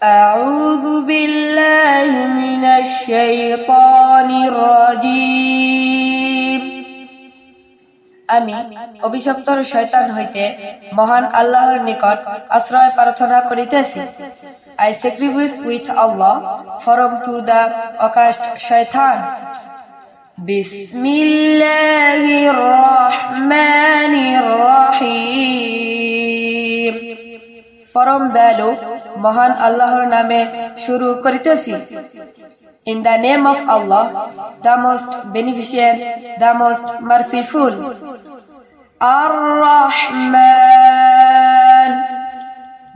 أعوذ بالله من الشيطان الرجيم আমি অভিশপ্তর শয়তান হইতে মহান আল্লাহর নিকট আশ্রয় প্রার্থনা করিতেছি I sacrifice with Allah from to the outcast শয়তান বিসমিল্লাহির রহমানির পরম দয়ালু, মহান আল্লাহর নামে শুরু করিতেছি। In the name of Allah the most beneficial the most merciful আর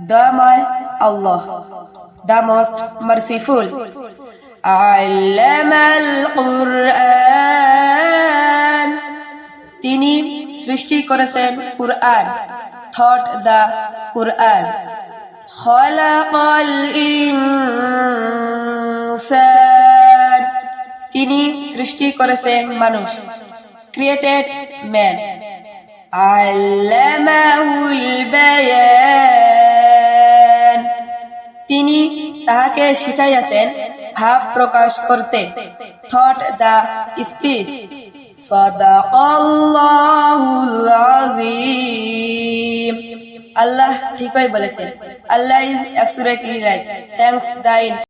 দয়াময় আল্লাহ দ্য মোস্ট মার্সিফুল তিনি সৃষ্টি করেছেন কুরআন। থট দ্য কুরআন খলাকাল ইনসান তিনি সৃষ্টি করেছেন মানুষ ক্রিয়েটেড ম্যান আল্লামাহুল বায়ান তিনি তাহাকে শিখাইয়াছেন ভাব প্রকাশ করতে। থট দ্য স্পিচ সদাকাল্লাহুল আল্লাহ ঠিকই বলেছেন। Allah is absolutely right thanks thine.